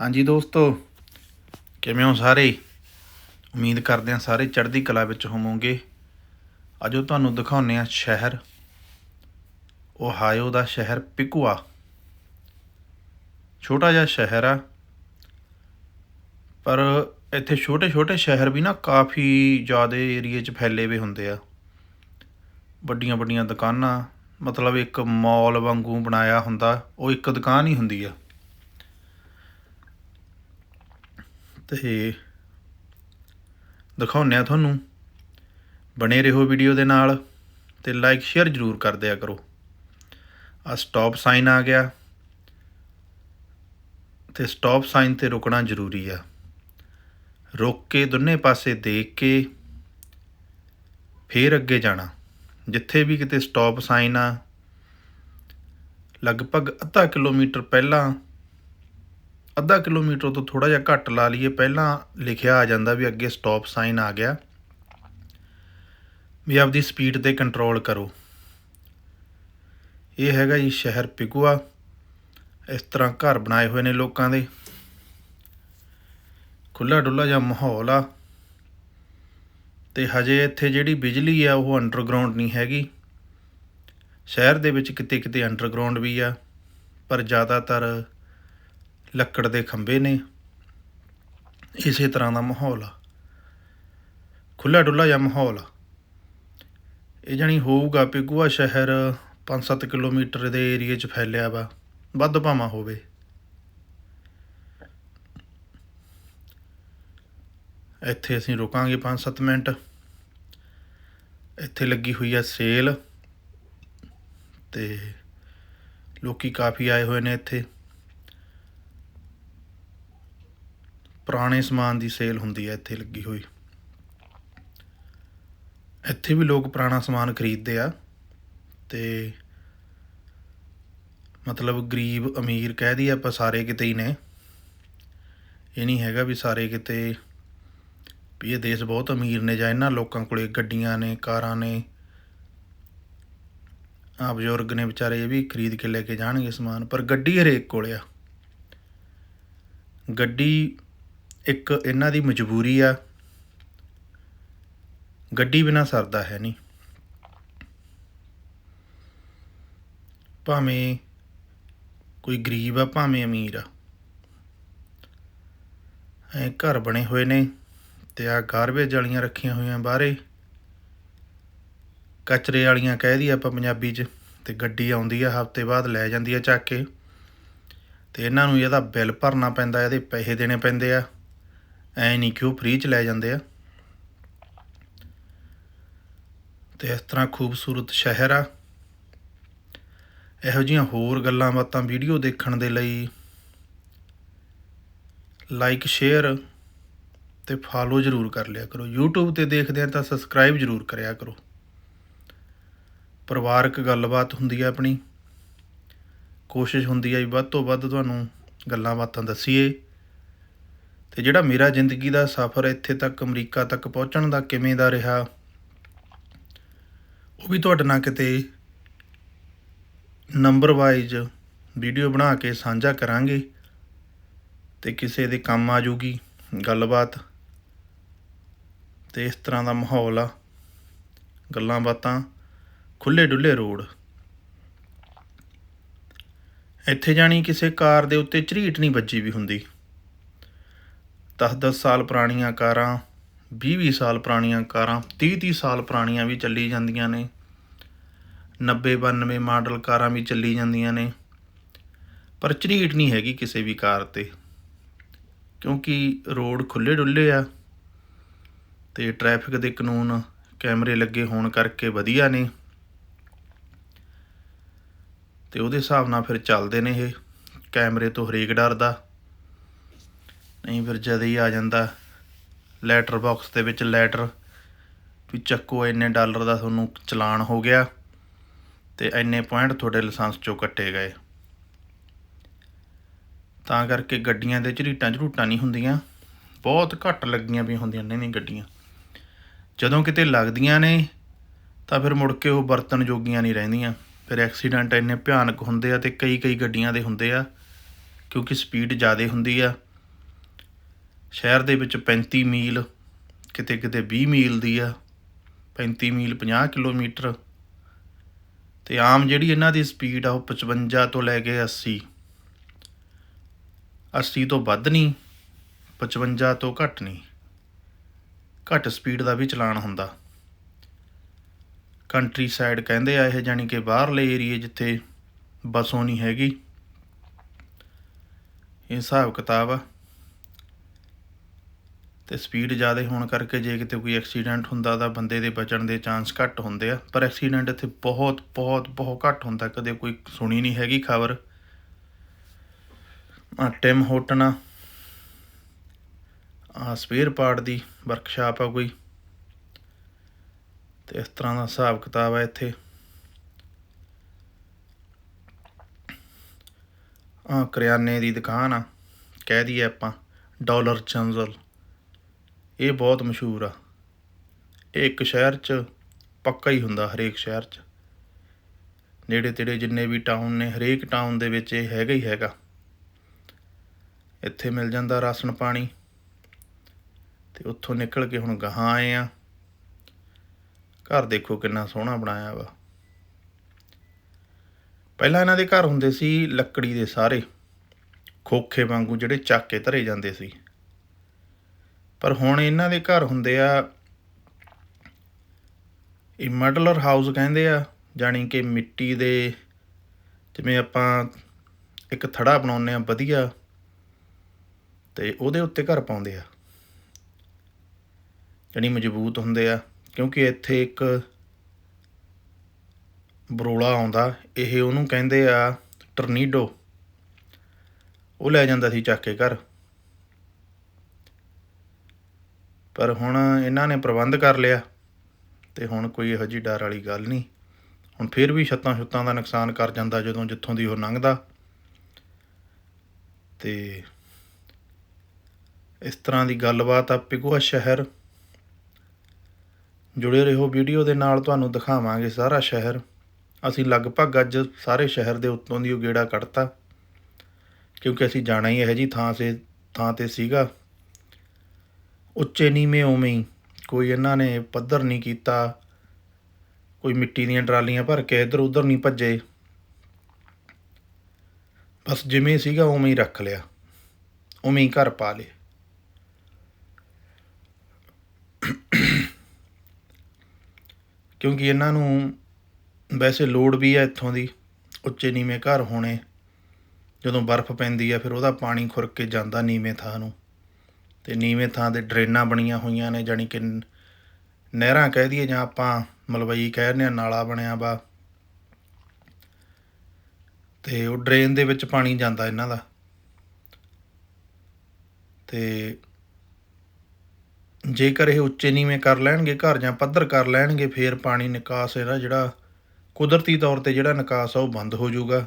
ਹਾਂਜੀ ਦੋਸਤੋ, ਕਿਵੇਂ ਹੋ ਸਾਰੇ? ਉਮੀਦ ਕਰਦੇ ਹਾਂ ਸਾਰੇ ਚੜ੍ਹਦੀ ਕਲਾ ਵਿੱਚ ਹੋਵੋਗੇ। ਅੱਜ ਉਹ ਤੁਹਾਨੂੰ ਦਿਖਾਉਂਦੇ ਹਾਂ ਸ਼ਹਿਰ। ਓਹਾਇਓ ਦਾ ਸ਼ਹਿਰ ਪਿਕੂਆ। ਛੋਟਾ ਜਿਹਾ ਸ਼ਹਿਰ ਆ। ਪਰ ਇੱਥੇ ਛੋਟੇ ਛੋਟੇ ਸ਼ਹਿਰ ਵੀ ਨਾ ਕਾਫੀ ਜ਼ਿਆਦਾ ਏਰੀਏ 'ਚ ਫੈਲੇ ਹੋਏ ਹੁੰਦੇ ਆ। ਵੱਡੀਆਂ ਵੱਡੀਆਂ ਦੁਕਾਨਾਂ, ਮਤਲਬ ਇੱਕ ਮਾਲ ਵਾਂਗੂ ਬਣਾਇਆ ਹੁੰਦਾ, ਉਹ ਇੱਕ ਦੁਕਾਨ ਹੀ ਹੁੰਦੀ ਆ। ਤੇ ਦਿਖਾਉਂਦੇ ਆ ਤੁਹਾਨੂੰ। ਬਣੇ ਰਹੋ ਵੀਡੀਓ ਦੇ ਨਾਲ ਤੇ ਲਾਈਕ ਸ਼ੇਅਰ ਜ਼ਰੂਰ ਕਰ ਦਿਆ ਕਰੋ। ਆ ਸਟਾਪ ਸਾਈਨ ਆ ਗਿਆ ਤੇ ਸਟਾਪ ਸਾਈਨ ਤੇ ਰੁਕਣਾ ਜ਼ਰੂਰੀ ਆ। ਰੁਕ ਕੇ ਦੋਨੇ ਪਾਸੇ ਦੇਖ ਕੇ ਫੇਰ ਅੱਗੇ ਜਾਣਾ। ਜਿੱਥੇ ਵੀ ਕਿਤੇ ਸਟਾਪ ਸਾਈਨ ਆ, ਲਗਭਗ ਅੱਧਾ ਕਿਲੋਮੀਟਰ ਪਹਿਲਾਂ ਅੱਧਾ ਕਿਲੋਮੀਟਰ ਤੋਂ ਥੋੜਾ ਜਿਹਾ ਘੱਟ ਲਾ ਲਈਏ, ਪਹਿਲਾਂ ਲਿਖਿਆ ਆ ਜਾਂਦਾ ਵੀ ਅੱਗੇ ਸਟਾਪ ਸਾਈਨ ਆ ਗਿਆ। ਵੀ ਆਪਦੀ ਸਪੀਡ ਤੇ ਕੰਟਰੋਲ ਕਰੋ। ਇਹ ਹੈਗਾ ਜੀ ਸ਼ਹਿਰ ਪਿਗੂਆ। ਇਸ ਤਰ੍ਹਾਂ ਘਰ ਬਣਾਏ ਹੋਏ ਨੇ ਲੋਕਾਂ ਦੇ। ਖੁੱਲਾ ਡੁੱਲਾ ਜਿਹਾ ਮਾਹੌਲ ਆ। ਤੇ ਹਜੇ ਇੱਥੇ ਜਿਹੜੀ ਬਿਜਲੀ ਆ, ਉਹ ਅੰਡਰਗਰਾਉਂਡ ਨਹੀਂ ਹੈਗੀ। ਸ਼ਹਿਰ ਦੇ ਵਿੱਚ ਕਿਤੇ ਕਿਤੇ ਅੰਡਰਗਰਾਉਂਡ ਵੀ ਆ। ਪਰ ਜ਼ਿਆਦਾਤਰ ਲੱਕੜ ਦੇ ਖੰਭੇ ਨੇ। ਇਸੇ ਤਰ੍ਹਾਂ ਦਾ ਮਾਹੌਲ ਆ। ਖੁੱਲਾ ਡੁੱਲਾ ਜਿਹਾ ਮਾਹੌਲ ਆ। ਇਹ ਜਾਣੀ ਹੋਊਗਾ ਪਿਗੂਆ ਸ਼ਹਿਰ 5-7 ਕਿਲੋਮੀਟਰ ਦੇ ਏਰੀਏ 'ਚ ਫੈਲਿਆ ਵਾ। ਵੱਧ ਭਾਵਾਂ ਹੋਵੇ। ਇੱਥੇ ਅਸੀਂ ਰੁਕਾਂਗੇ 5-7 ਮਿੰਟ। ਇੱਥੇ ਲੱਗੀ ਹੋਈ ਆ ਸੇਲ। ਤੇ ਲੋਕੀ ਕਾਫੀ ਆਏ ਹੋਏ ਨੇ ਇੱਥੇ। ਪੁਰਾਣੇ ਸਮਾਨ ਦੀ ਸੇਲ ਹੁੰਦੀ ਹੈ ਇੱਥੇ ਲੱਗੀ ਹੋਈ। ਇੱਥੇ ਵੀ ਲੋਕ ਪੁਰਾਣਾ ਸਮਾਨ ਖਰੀਦਦੇ ਆ ਤੇ ਮਤਲਬ ਗਰੀਬ ਅਮੀਰ ਕਹਿ ਦਈਏ ਆਪਾਂ ਸਾਰੇ ਕਿਤੇ ਹੀ ਨੇ। ਇਹ ਨਹੀਂ ਹੈਗਾ ਵੀ ਸਾਰੇ ਕਿਤੇ ਵੀ ਇਹ ਦੇਸ਼ ਬਹੁਤ ਅਮੀਰ ਨੇ ਜਾਂ ਇਹਨਾਂ ਲੋਕਾਂ ਕੋਲੇ ਗੱਡੀਆਂ ਨੇ, ਕਾਰਾਂ ਨੇ। ਆ ਬਜ਼ੁਰਗ ਨੇ ਵਿਚਾਰੇ ਇਹ ਵੀ ਖਰੀਦ ਕੇ ਲੈ ਕੇ ਜਾਣਗੇ ਸਮਾਨ, ਪਰ ਗੱਡੀ ਹਰੇਕ ਕੋਲੇ ਆ। ਗੱਡੀ ਇੱਕ ਇਹਨਾਂ ਦੀ ਮਜਬੂਰੀ ਆ। ਗੱਡੀ ਬਿਨਾ ਸਰਦਾ ਹੈ ਨਹੀਂ। ਭਾਵੇਂ ਕੋਈ ਗਰੀਬ ਆ, ਭਾਵੇਂ ਅਮੀਰ ਆ। ਐ ਘਰ ਬਣੇ ਹੋਏ ਨੇ ਤੇ ਆ ਗਾਰਬੇਜ ਵਾਲੀਆਂ ਰੱਖੀਆਂ ਹੋਈਆਂ ਬਾਹਰੇ। ਕਚਰੇ ਵਾਲੀਆਂ ਕਹਿ ਦੀ ਆਪਾਂ ਪੰਜਾਬੀ 'ਚ ਤੇ ਗੱਡੀ ਆਉਂਦੀ ਆ, ਹਫ਼ਤੇ ਬਾਅਦ ਲੈ ਜਾਂਦੀ ਆ ਚੱਕ ਕੇ। ਤੇ ਇਹਨਾਂ ਨੂੰ ਇਹਦਾ ਬਿੱਲ ਭਰਨਾ ਪੈਂਦਾ, ਇਹਦੇ ਪੈਸੇ ਦੇਣੇ ਪੈਂਦੇ ਆ। ਐ ਨਹੀਂ ਕਿ ਉਹ ਫ੍ਰੀ 'ਚ ਲੈ ਜਾਂਦੇ ਆ। ਤੇ ਇਸ ਤਰ੍ਹਾਂ ਖੂਬਸੂਰਤ ਸ਼ਹਿਰ ਆ। ਇਹੋ ਜਿਹੀਆਂ ਹੋਰ ਗੱਲਾਂ ਬਾਤਾਂ ਵੀਡੀਓ ਦੇਖਣ ਦੇ ਲਈ ਲਾਈਕ ਸ਼ੇਅਰ ਤੇ ਫਾਲੋ ਜ਼ਰੂਰ ਕਰ ਲਿਆ ਕਰੋ। YouTube ਤੇ ਦੇਖਦੇ ਆ ਤਾਂ ਸਬਸਕ੍ਰਾਈਬ ਜ਼ਰੂਰ ਕਰਿਆ ਕਰੋ। ਪਰਿਵਾਰਕ ਗੱਲਬਾਤ ਹੁੰਦੀ ਹੈ ਆਪਣੀ। ਕੋਸ਼ਿਸ਼ ਹੁੰਦੀ ਹੈ ਵੀ ਵੱਧ ਤੋਂ ਵੱਧ ਤੁਹਾਨੂੰ ਗੱਲਾਂ ਬਾਤਾਂ ਦੱਸੀਏ। ਤੇ ਜਿਹੜਾ ਮੇਰਾ ਜ਼ਿੰਦਗੀ ਦਾ ਸਫ਼ਰ ਇੱਥੇ ਤੱਕ ਅਮਰੀਕਾ ਤੱਕ ਪਹੁੰਚਣ ਦਾ ਕਿਵੇਂ ਦਾ ਰਿਹਾ, ਉਹ ਵੀ ਤੁਹਾਡੇ ਨਾਲ ਕਿਤੇ ਨੰਬਰ ਵਾਈਜ਼ ਵੀਡੀਓ ਬਣਾ ਕੇ ਸਾਂਝਾ ਕਰਾਂਗੇ ਤੇ ਕਿਸੇ ਦੇ ਕੰਮ ਆ ਜੂਗੀ, ਗੱਲਬਾਤ ਤੇ ਇਸ ਤਰ੍ਹਾਂ ਦਾ ਮਾਹੌਲ ਆ, ਗੱਲਾਂ ਬਾਤਾਂ ਖੁੱਲੇ ਡੁੱਲੇ ਰੋਡ। ਇੱਥੇ ਜਾਣੀ ਕਿਸੇ ਕਾਰ ਦੇ ਉੱਤੇ ਝਰੀਟ ਨਹੀਂ ਵੱਜੀ ਵੀ ਹੁੰਦੀ। 10-10 ਸਾਲ ਪੁਰਾਣੀਆਂ ਕਾਰਾਂ 20-20 ਸਾਲ ਪੁਰਾਣੀਆਂ ਕਾਰਾਂ 30-30 ਸਾਲ ਪੁਰਾਣੀਆਂ ਵੀ ਚੱਲੀ ਜਾਂਦੀਆਂ ਨੇ। 90-92 ਮਾਡਲ ਕਾਰਾਂ ਵੀ ਚੱਲੀ ਜਾਂਦੀਆਂ ਨੇ। ਪਰ ਝਰੀਟ ਨਹੀਂ ਹੈਗੀ ਕਿਸੇ ਵੀ ਕਾਰ ਤੇ। ਕਿਉਂਕਿ ਰੋਡ ਖੁੱਲੇ ਡੁੱਲੇ ਆ ਤੇ ਟ੍ਰੈਫਿਕ ਦੇ ਕਾਨੂੰਨ ਕੈਮਰੇ ਲੱਗੇ ਹੋਣ ਕਰਕੇ ਵਧੀਆ ਨੇ। ਤੇ ਉਹਦੇ ਹਿਸਾਬ ਨਾਲ ਫਿਰ ਚੱਲਦੇ ਨੇ ਇਹ ਕੈਮਰੇ ਤੋਂ ਹਰੇਕ ਡਰਦਾ। ਨਹੀਂ, ਫਿਰ ਜਦ ਹੀ ਆ ਜਾਂਦਾ ਲੈਟਰ ਬਾਕਸ ਦੇ ਵਿੱਚ ਲੈਟਰ ਵੀ ਚੱਕੋ, ਇੰਨੇ ਡਾਲਰ ਦਾ ਤੁਹਾਨੂੰ ਚਲਾਨ ਹੋ ਗਿਆ ਤੇ ਇੰਨੇ ਪੁਆਇੰਟ ਤੁਹਾਡੇ ਲਾਇਸੈਂਸ ਚੋਂ ਕੱਟੇ ਗਏ। ਤਾਂ ਕਰਕੇ ਗੱਡੀਆਂ ਦੇ ਝਰੀਟਾਂ ਝਰੂਟਾਂ ਨਹੀਂ ਹੁੰਦੀਆਂ, ਬਹੁਤ ਘੱਟ ਲੱਗੀਆਂ ਵੀ ਹੁੰਦੀਆਂ ਨੇ ਨਹੀਂ ਗੱਡੀਆਂ। ਜਦੋਂ ਕਿਤੇ ਲੱਗਦੀਆਂ ਨੇ, ਤਾਂ ਫਿਰ ਮੁੜ ਕੇ ਉਹ ਬਰਤਨ ਜੋਗੀਆਂ ਨਹੀਂ ਰਹਿੰਦੀਆਂ। ਫਿਰ ਐਕਸੀਡੈਂਟ ਇੰਨੇ ਭਿਆਨਕ ਹੁੰਦੇ ਆ ਤੇ ਕਈ ਕਈ ਗੱਡੀਆਂ ਦੇ ਹੁੰਦੇ ਆ, ਕਿਉਂਕਿ ਸਪੀਡ ਜ਼ਿਆਦਾ ਹੁੰਦੀ ਆ। ਸ਼ਹਿਰ ਦੇ ਵਿੱਚ 35 ਮੀਲ, ਕਿਤੇ ਕਿਤੇ 20 ਮੀਲ ਦੀ ਆ। 35 ਮੀਲ 50 ਕਿਲੋਮੀਟਰ। ਤੇ ਆਮ ਜਿਹੜੀ ਇਹਨਾਂ ਦੀ ਸਪੀਡ ਆ ਉਹ 55 ਤੋਂ ਲੈ ਕੇ 80 80 ਤੋਂ ਵੱਧ ਨਹੀਂ 55 ਤੋਂ ਘੱਟ ਨਹੀਂ। ਘੱਟ ਸਪੀਡ ਦਾ ਵੀ ਚਲਾਨ ਹੁੰਦਾ। ਕੰਟਰੀ ਸਾਈਡ ਕਹਿੰਦੇ ਆ ਇਹ ਜਾਨੀ ਕਿ ਬਾਹਰਲੇ ਏਰੀਏ ਜਿੱਥੇ ਬੱਸੋਂ ਨਹੀਂ ਹੈਗੀ। ਇਹ ਹਿਸਾਬ ਕਿਤਾਬ ਆ। ਤੇ ਸਪੀਡ ਜ਼ਿਆਦਾ ਹੋਣ ਕਰਕੇ ਜੇ ਕਿਤੇ ਕੋਈ ਐਕਸੀਡੈਂਟ ਹੁੰਦਾ ਤਾਂ ਬੰਦੇ ਦੇ ਬਚਣ ਦੇ ਚਾਂਸ ਘੱਟ ਹੁੰਦੇ ਆ। ਪਰ ਐਕਸੀਡੈਂਟ ਇੱਥੇ ਬਹੁਤ ਬਹੁਤ ਬਹੁਤ ਘੱਟ ਹੁੰਦਾ। ਕਦੇ ਕੋਈ ਸੁਣੀ ਨਹੀਂ ਹੈਗੀ ਖਬਰ। ਆ ਟਿਮ ਹੋਟਨ ਆ। ਸਪੇਅਰ ਪਾਰਟ ਦੀ ਵਰਕਸ਼ਾਪ ਆ ਕੋਈ। ਤੇ ਇਸ ਤਰ੍ਹਾਂ ਦਾ ਹਿਸਾਬ ਕਿਤਾਬ ਆ ਇੱਥੇ। ਆ ਕਰਿਆਨੇ ਦੀ ਦੁਕਾਨ ਆ। ਕਹਿ ਦਈਏ ਆਪਾਂ ਡਾਲਰ ਚੰਜ਼ਲ ਇਹ ਬਹੁਤ ਮਸ਼ਹੂਰ ਆ। ਇਹ ਇੱਕ ਸ਼ਹਿਰ 'ਚ ਪੱਕਾ ਹੀ ਹੁੰਦਾ ਹਰੇਕ ਸ਼ਹਿਰ 'ਚ। ਨੇੜੇ ਤੇੜੇ ਜਿੰਨੇ ਵੀ ਟਾਊਨ ਨੇ, ਹਰੇਕ ਟਾਊਨ ਦੇ ਵਿੱਚ ਇਹ ਹੈਗਾ ਹੀ ਹੈਗਾ। ਇੱਥੇ ਮਿਲ ਜਾਂਦਾ ਰਾਸ਼ਨ ਪਾਣੀ ਤੇ ਉੱਥੋਂ ਨਿਕਲ ਕੇ ਹੁਣ ਗਾਹਾਂ ਆਏ ਆ। ਘਰ ਦੇਖੋ ਕਿੰਨਾ ਸੋਹਣਾ ਬਣਾਇਆ ਵਾ। ਪਹਿਲਾਂ ਇਹਨਾਂ ਦੇ ਘਰ ਹੁੰਦੇ ਸੀ ਲੱਕੜੀ ਦੇ ਸਾਰੇ। ਖੋਖੇ ਵਾਂਗੂ ਜਿਹੜੇ ਚੱਕ ਕੇ ਧਰੇ ਜਾਂਦੇ ਸੀ। ਪਰ ਹੁਣ ਇਹਨਾਂ ਦੇ ਘਰ ਹੁੰਦੇ ਆ, ਇਹ ਮਡਲਰ ਹਾਊਸ ਕਹਿੰਦੇ ਆ, ਜਾਣੀ ਕਿ ਮਿੱਟੀ ਦੇ ਜਿਵੇਂ ਆਪਾਂ ਇੱਕ ਥੜਾ ਬਣਾਉਂਦੇ ਆ ਵਧੀਆ, ਤੇ ਉਹਦੇ ਉੱਤੇ ਘਰ ਪਾਉਂਦੇ ਆ। ਜਾਣੀ ਮਜ਼ਬੂਤ ਹੁੰਦੇ ਆ, ਕਿਉਂਕਿ ਇੱਥੇ ਇੱਕ ਬਰੋਲਾ ਆਉਂਦਾ, ਇਹ ਉਹਨੂੰ ਕਹਿੰਦੇ ਆ, ਟਰਨੀਡੋ। ਉਹ ਲੈ ਜਾਂਦਾ ਸੀ ਚੱਕ ਕੇ ਘਰ। ਪਰ ਹੁਣ ਇਹਨਾਂ ਨੇ ਪ੍ਰਬੰਧ ਕਰ ਲਿਆ ਤੇ ਹੁਣ ਕੋਈ ਇਹੋ ਜਿਹੀ ਡਰ ਵਾਲੀ ਗੱਲ ਨਹੀਂ। ਹੁਣ ਫਿਰ ਵੀ ਛੱਤਾਂ ਛੁੱਤਾਂ ਦਾ ਨੁਕਸਾਨ ਕਰ ਜਾਂਦਾ ਜਦੋਂ ਜਿੱਥੋਂ ਦੀ ਉਹ ਲੰਘਦਾ। ਤੇ ਇਸ ਤਰ੍ਹਾਂ ਦੀ ਗੱਲਬਾਤ ਆ ਪਿਗੁਆ ਸ਼ਹਿਰ। ਜੁੜੇ ਰਹੋ ਵੀਡੀਓ ਦੇ ਨਾਲ, ਤੁਹਾਨੂੰ ਦਿਖਾਵਾਂਗੇ ਸਾਰਾ ਸ਼ਹਿਰ। ਅਸੀਂ ਲਗਭਗ ਅੱਜ ਸਾਰੇ ਸ਼ਹਿਰ ਦੇ ਉੱਤੋਂ ਦੀ ਉਹ ਗੇੜਾ ਕੱਢਤਾ, ਕਿਉਂਕਿ ਅਸੀਂ ਜਾਣਾ ਹੀ ਇਹੋ ਜੀ ਥਾਂ ਸੇ ਥਾਂ ਤੇ ਸੀਗਾ। ਉੱਚੇ ਨੀਵੇਂ ਉਵੇਂ ਹੀ। ਕੋਈ ਇਹਨਾਂ ਨੇ ਪੱਧਰ ਨਹੀਂ ਕੀਤਾ। ਕੋਈ ਮਿੱਟੀ ਦੀਆਂ ਟਰਾਲੀਆਂ ਭਰ ਕੇ ਇੱਧਰ ਉੱਧਰ ਨਹੀਂ ਭੱਜੇ। ਬਸ ਜਿਵੇਂ ਸੀਗਾ ਉਵੇਂ ਹੀ ਰੱਖ ਲਿਆ। ਉਵੇਂ ਹੀ ਘਰ ਪਾ ਲਏ। ਕਿਉਂਕਿ ਇਹਨਾਂ ਨੂੰ ਵੈਸੇ ਲੋੜ ਵੀ ਹੈ ਇੱਥੋਂ ਦੀ। ਉੱਚੇ ਨੀਵੇਂ ਘਰ ਹੋਣੇ। ਜਦੋਂ ਬਰਫ਼ ਪੈਂਦੀ ਹੈ ਫਿਰ ਉਹਦਾ ਪਾਣੀ ਖੁਰਕ ਕੇ ਜਾਂਦਾ ਨੀਵੇਂ ਥਾਂ ਨੂੰ। ਤੇ ਨੀਵੇਂ ਥਾਂ ਤੇ ਡਰੇਨਾਂ ਬਣੀਆਂ ਹੋਈਆਂ ਨੇ, ਜਾਣੀ ਕਿ ਨਹਿਰਾਂ ਕਹਿ ਦਈਏ ਜਾਂ ਆਪਾਂ ਮਲਵਈ ਕਹਿ ਦਿੰਦੇ ਆ ਨਾਲਾ ਬਣਿਆ ਵਾ। ਤੇ ਉਹ ਡਰੇਨ ਦੇ ਵਿੱਚ ਪਾਣੀ ਜਾਂਦਾ ਇਹਨਾਂ ਦਾ। ਤੇ ਜੇਕਰ ਇਹ ਉੱਚੇ ਨੀਵੇਂ ਕਰ ਲੈਣਗੇ, ਘਰ ਜਾਂ ਪੱਧਰ ਕਰ ਲੈਣਗੇ, ਫੇਰ ਪਾਣੀ ਨਿਕਾਸ ਇਹਦਾ ਜਿਹੜਾ ਕੁਦਰਤੀ ਤੌਰ ਤੇ ਜਿਹੜਾ ਨਿਕਾਸ ਆ, ਉਹ ਬੰਦ ਹੋ ਜਾਊਗਾ।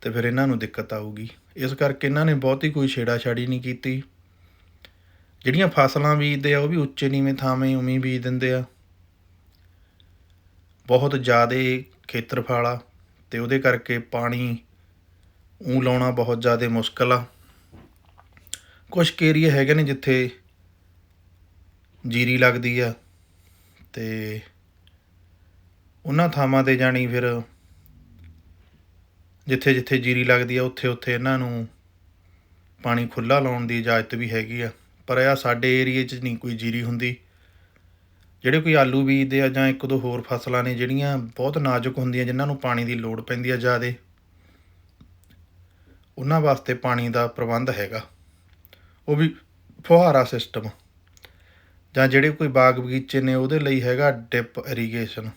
ਤੇ ਫਿਰ ਇਹਨਾਂ ਨੂੰ ਦਿੱਕਤ ਆਊਗੀ। ਇਸ ਕਰਕੇ ਇਹਨਾਂ ਨੇ ਬਹੁਤੀ ਕੋਈ ਛੇੜਾ ਛਾੜੀ ਨਹੀਂ ਕੀਤੀ। ਜਿਹੜੀਆਂ ਫਸਲਾਂ ਬੀਜਦੇ ਆ, ਉਹ ਵੀ ਉੱਚੇ ਨੀਵੇਂ ਥਾਵੇਂ ਉਵੇਂ ਬੀਜ ਦਿੰਦੇ ਆ। ਬਹੁਤ ਜ਼ਿਆਦਾ ਖੇਤਰਫਲ ਆ ਤੇ ਉਹਦੇ ਕਰਕੇ ਪਾਣੀ ਉਹ ਲਾਉਣਾ ਬਹੁਤ ਜ਼ਿਆਦਾ ਮੁਸ਼ਕਲ ਆ। ਕੁਝ ਏਰੀਆ ਹੈਗੇ ਨੇ ਜਿੱਥੇ ਜੀਰੀ ਲੱਗਦੀ ਆ ਤੇ ਉਹਨਾਂ ਥਾਵਾਂ ਤੇ ਜਾਣੀ ਫਿਰ ਜਿੱਥੇ ਜਿੱਥੇ ਜੀਰੀ ਲੱਗਦੀ ਆ, ਉੱਥੇ ਉੱਥੇ ਇਹਨਾਂ ਨੂੰ ਪਾਣੀ ਖੁੱਲਾ ਲਾਉਣ ਦੀ ਇਜਾਜ਼ਤ ਵੀ ਹੈਗੀ ਆ। ਪਰ ਆ ਸਾਡੇ ਏਰੀਏ 'ਚ ਨਹੀਂ ਕੋਈ ਜੀਰੀ ਹੁੰਦੀ। ਜਿਹੜੇ ਕੋਈ ਆਲੂ ਬੀਜਦੇ ਆ ਜਾਂ ਇੱਕ ਦੋ ਹੋਰ ਫਸਲਾਂ ਨੇ ਜਿਹੜੀਆਂ ਬਹੁਤ ਨਾਜ਼ੁਕ ਹੁੰਦੀਆਂ, ਜਿਨ੍ਹਾਂ ਨੂੰ ਪਾਣੀ ਦੀ ਲੋੜ ਪੈਂਦੀ ਆ ਜ਼ਿਆਦੇ, ਉਹਨਾਂ ਵਾਸਤੇ ਪਾਣੀ ਦਾ ਪ੍ਰਬੰਧ ਹੈਗਾ। ਉਹ ਵੀ ਫੁਹਾਰਾ ਸਿਸਟਮ, ਜਾਂ ਜਿਹੜੇ ਕੋਈ ਬਾਗ ਬਗੀਚੇ ਨੇ, ਉਹਦੇ ਲਈ ਹੈਗਾ ਡਿਪ ਇਰੀਗੇਸ਼ਨ।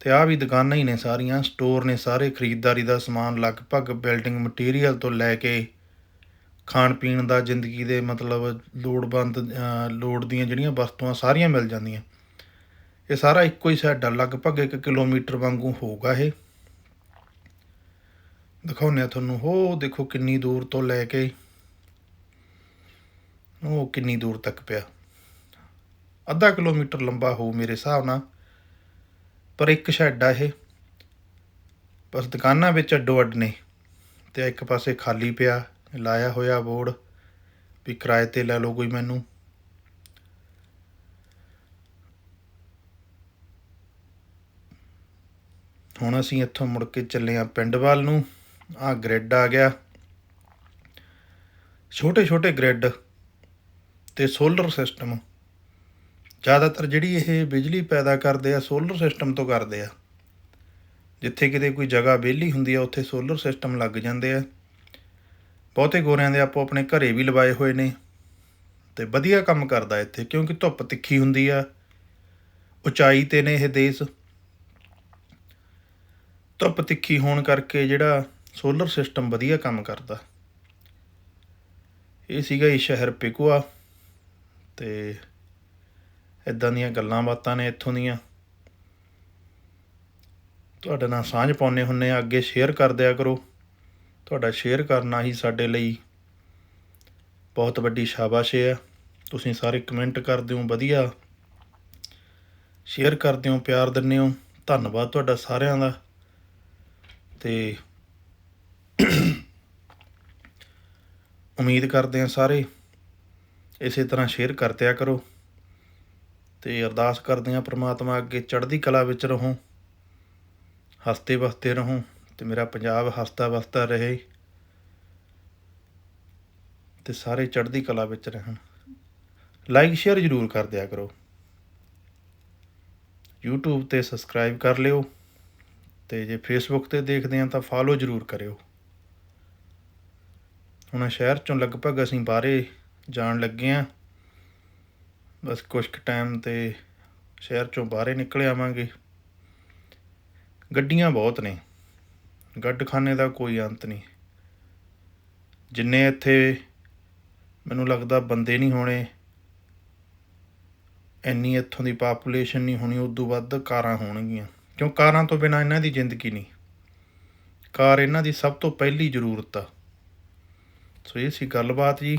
ਤੇ ਆ ਵੀ ਦੁਕਾਨਾਂ ਹੀ ਨੇ ਸਾਰੀਆਂ, ਸਟੋਰ ਨੇ ਸਾਰੇ, ਖਰੀਦਦਾਰੀ ਦਾ ਸਮਾਨ ਲਗਭਗ ਬਿਲਡਿੰਗ ਮਟੀਰੀਅਲ ਤੋਂ ਲੈ ਕੇ ਖਾਣ ਪੀਣ ਦਾ ਜ਼ਿੰਦਗੀ ਦੇ ਮਤਲਬ ਲੋੜਵੰਦ ਲੋੜ ਦੀਆਂ ਜਿਹੜੀਆਂ ਵਸਤੂਆਂ ਸਾਰੀਆਂ ਮਿਲ ਜਾਂਦੀਆਂ। ਇਹ ਸਾਰਾ ਇੱਕੋ ਹੀ ਸਾਡਾ ਲਗਭਗ 1 ਕਿਲੋਮੀਟਰ ਵਾਂਗੂ ਹੋਊਗਾ ਇਹ। ਦਿਖਾਉਂਦੇ ਆ ਤੁਹਾਨੂੰ ਹੋ ਦੇਖੋ ਕਿੰਨੀ ਦੂਰ ਤੋਂ ਲੈ ਕੇ, ਉਹ ਕਿੰਨੀ ਦੂਰ ਤੱਕ ਪਿਆ। ਅੱਧਾ ਕਿਲੋਮੀਟਰ ਲੰਬਾ ਹੋਊ ਮੇਰੇ ਹਿਸਾਬ ਨਾਲ, ਪਰ ਇੱਕ ਸ਼ੈੱਡ ਆ ਇਹ। ਬਸ ਦੁਕਾਨਾਂ ਵਿੱਚ ਅੱਡੋ ਅੱਡ ਨੇ, ਤੇ ਇੱਕ ਪਾਸੇ ਖਾਲੀ ਪਿਆ। ਲਾਇਆ ਹੋਇਆ ਬੋਰਡ ਵੀ ਕਿਰਾਏ ਤੇ ਲੈ ਲਓ ਕੋਈ ਮੈਨੂੰ। ਹੁਣ ਅਸੀਂ ਇੱਥੋਂ ਮੁੜ ਕੇ ਚੱਲੇ ਆ ਪਿੰਡ ਵੱਲ ਨੂੰ। ਆ ਗ੍ਰਿਡ ਆ ਗਿਆ। ਛੋਟੇ ਛੋਟੇ ਗ੍ਰਿਡ ਤੇ ਸੋਲਰ ਸਿਸਟਮ ਜ਼ਿਆਦਾਤਰ ਜਿਹੜੀ ਇਹ ਬਿਜਲੀ ਪੈਦਾ ਕਰਦੇ ਆ ਸੋਲਰ ਸਿਸਟਮ ਤੋਂ ਕਰਦੇ ਆ। ਜਿੱਥੇ ਕਿਤੇ ਕੋਈ ਜਗ੍ਹਾ ਵਿਹਲੀ ਹੁੰਦੀ ਆ, ਉੱਥੇ ਸੋਲਰ ਸਿਸਟਮ ਲੱਗ ਜਾਂਦੇ ਆ। ਬਹੁਤੇ ਗੋਰਿਆਂ ਦੇ ਆਪੋ ਆਪਣੇ ਘਰੇ ਵੀ ਲਵਾਏ ਹੋਏ ਨੇ ਤੇ ਵਧੀਆ ਕੰਮ ਕਰਦਾ ਇੱਥੇ, ਕਿਉਂਕਿ ਧੁੱਪ ਤਿੱਖੀ ਹੁੰਦੀ ਆ, ਉਚਾਈ ਤੇ ਨੇ ਇਹ ਦੇਸ਼। ਧੁੱਪ ਤਿੱਖੀ ਹੋਣ ਕਰਕੇ ਜਿਹੜਾ ਸੋਲਰ ਸਿਸਟਮ ਵਧੀਆ ਕੰਮ ਕਰਦਾ। ਇਹ ਸੀਗਾ ਇਹ ਸ਼ਹਿਰ ਪਿਕੂਆ ਤੇ ਇਦਾਂ ਦੀਆਂ ਗੱਲਾਂ ਬਾਤਾਂ ਨੇ ਇੱਥੋਂ ਦੀਆਂ। ਤੁਹਾਡੇ ਨਾਲ ਸਾਂਝ ਪਾਉਨੇ ਹੁੰਨੇ ਆ ਅੱਗੇ ਸ਼ੇਅਰ ਕਰ ਦਿਆ ਕਰੋ। ਤੁਹਾਡਾ ਸ਼ੇਅਰ ਕਰਨਾ ਹੀ ਸਾਡੇ ਲਈ ਬਹੁਤ ਵੱਡੀ ਸ਼ਾਬਾਸ਼ ਹੈ। ਤੁਸੀਂ ਸਾਰੇ ਕਮੈਂਟ ਕਰਦੇ ਹੋ, ਵਧੀਆ। ਸ਼ੇਅਰ ਕਰਦੇ ਹੋ, ਪਿਆਰ ਦਿੰਦੇ ਹੋ। ਧੰਨਵਾਦ ਤੁਹਾਡਾ ਸਾਰਿਆਂ ਦਾ। ਤੇ ਉਮੀਦ ਕਰਦੇ ਹਾਂ ਸਾਰੇ ਇਸੇ ਤਰ੍ਹਾਂ ਸ਼ੇਅਰ ਕਰਤਿਆ ਕਰੋ। ਤੇ ਅਰਦਾਸ ਕਰਦੇ ਹਾਂ ਪ੍ਰਮਾਤਮਾ ਅੱਗੇ ਚੜ੍ਹਦੀ ਕਲਾ ਵਿੱਚ ਰਹੋ। ਹੱਸਦੇ ਵਸਦੇ ਰਹੋ। ਤੇ ਮੇਰਾ ਪੰਜਾਬ ਹੱਸਦਾ ਵਸਤਾ ਰਹੇ ਤੇ ਸਾਰੇ ਚੜ੍ਹਦੀ ਕਲਾ ਵਿੱਚ ਰਹਿਣ। ਲਾਈਕ ਸ਼ੇਅਰ ਜ਼ਰੂਰ ਕਰ ਦਿਆ ਕਰੋ। YouTube ਤੇ ਸਬਸਕ੍ਰਾਈਬ ਕਰ ਲਿਓ ਤੇ ਜੇ Facebook ਤੇ ਦੇਖਦੇ ਆ ਤਾਂ ਫਾਲੋ ਜ਼ਰੂਰ ਕਰਿਓ। ਹੁਣ ਸ਼ਹਿਰ ਚੋਂ ਲਗਭਗ ਅਸੀਂ ਬਾਹਰੇ ਜਾਣ ਲੱਗੇ ਆ। ਬਸ ਕੁਝ ਕੁ ਟਾਈਮ ਤੇ ਸ਼ਹਿਰ ਚੋਂ ਬਾਹਰੇ ਨਿਕਲ ਆਵਾਂਗੇ। ਗੱਡੀਆਂ ਬਹੁਤ ਨੇ। ਗੱਡਖਾਨੇ ਦਾ ਕੋਈ ਅੰਤ ਨਹੀਂ। ਜਿੰਨੇ ਇੱਥੇ ਮੈਨੂੰ ਲੱਗਦਾ ਬੰਦੇ ਨਹੀਂ ਹੋਣੇ, ਇੰਨੀ ਇੱਥੋਂ ਦੀ ਪਾਪੂਲੇਸ਼ਨ ਨਹੀਂ ਹੋਣੀ, ਉਦੋਂ ਵੱਧ ਕਾਰਾਂ ਹੋਣਗੀਆਂ। ਕਿਉਂ? ਕਾਰਾਂ ਤੋਂ ਬਿਨਾ ਇਹਨਾਂ ਦੀ ਜ਼ਿੰਦਗੀ ਨਹੀਂ। ਕਾਰ ਇਹਨਾਂ ਦੀ ਸਭ ਤੋਂ ਪਹਿਲੀ ਜ਼ਰੂਰਤ ਆ। ਸੋ ਇਹ ਸੀ ਗੱਲਬਾਤ ਜੀ।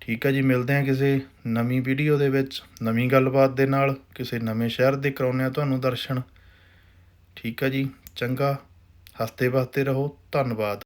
ਠੀਕ ਹੈ ਜੀ, ਮਿਲਦੇ ਹਾਂ ਕਿਸੇ ਨਵੀਂ ਵੀਡੀਓ ਦੇ ਵਿੱਚ, ਨਵੀਂ ਗੱਲਬਾਤ ਦੇ ਨਾਲ। ਕਿਸੇ ਨਵੇਂ ਸ਼ਹਿਰ ਦੇ ਕਰਾਉਂਦੇ ਆ ਤੁਹਾਨੂੰ ਦਰਸ਼ਨ। ਠੀਕ ਹੈ ਜੀ। ਚੰਗਾ। ਹੱਸਦੇ ਵੱਸਦੇ ਰਹੋ। ਧੰਨਵਾਦ।